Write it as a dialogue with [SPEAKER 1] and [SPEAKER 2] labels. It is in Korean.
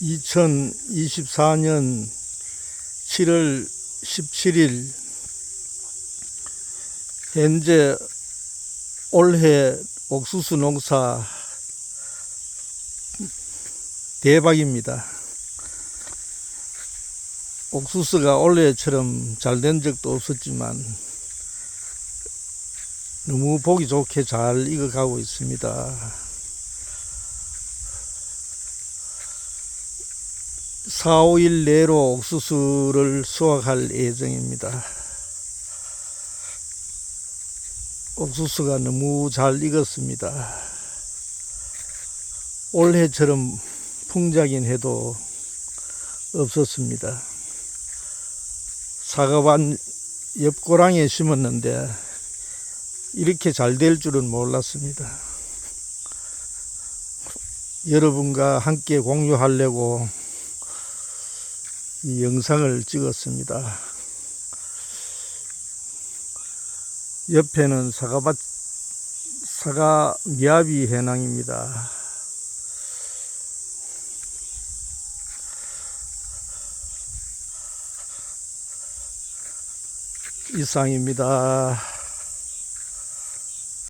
[SPEAKER 1] 2024년 7월 17일 현재 올해 옥수수 농사 대박입니다. 옥수수가 올해처럼 잘 된 적도 없었지만 너무 보기 좋게 잘 익어가고 있습니다. 4, 5일 내로 옥수수를 수확할 예정입니다. 옥수수가 너무 잘 익었습니다. 올해처럼 풍작인 해도 없었습니다. 사과반 옆고랑에 심었는데 이렇게 잘 될 줄은 몰랐습니다. 여러분과 함께 공유하려고 이 영상을 찍었습니다. 옆에는 사과밭, 사과 미야비 해낭입니다. 이상입니다.